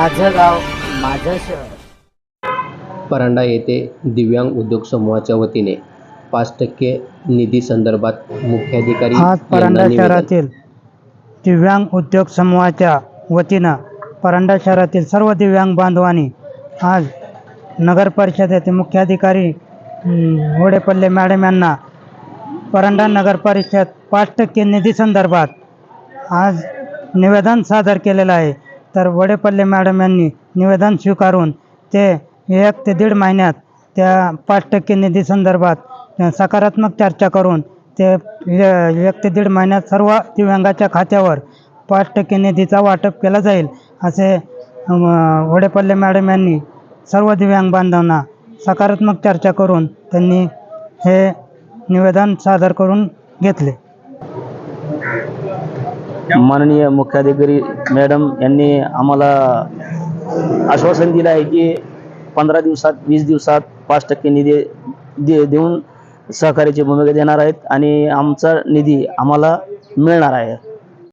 माझं गाव माझं शहर परांडा येथे दिव्यांग उद्योग समूहाच्या वतीने पाच टक्के निधी संदर्भात मुख्याधिकारी आज परांडा. शहरातील दिव्यांग उद्योग समूहाच्या वतीनं परांडा शहरातील सर्व दिव्यांग बांधवांनी आज नगर परिषदेचे मुख्याधिकारी वडेपल्ले मॅडम यांना परांडा नगर परिषद पाच टक्के निधी संदर्भात आज निवेदन सादर केलेलं आहे तर वडेपल्ले मॅडम यांनी निवेदन स्वीकारून ते एक ते दीड महिन्यात त्या पाच टक्के निधी संदर्भात सकारात्मक चर्चा करून ते एक ते दीड महिन्यात सर्व दिव्यांगाच्या खात्यावर पाच टक्के निधीचा वाटप केला जाईल असे वडेपल्ले मॅडम यांनी सर्व दिव्यांग बांधवांना सकारात्मक चर्चा करून त्यांनी हे निवेदन सादर करून घेतले. माननीय मुख्याधिकारी मॅडम यांनी आम्हाला आश्वासन दिलं आहे की पंधरा दिवसात वीस दिवसात पाच टक्के निधी दे देऊन सहकार्याची भूमिका देणार आहेत आणि आमचा निधी आम्हाला मिळणार आहे.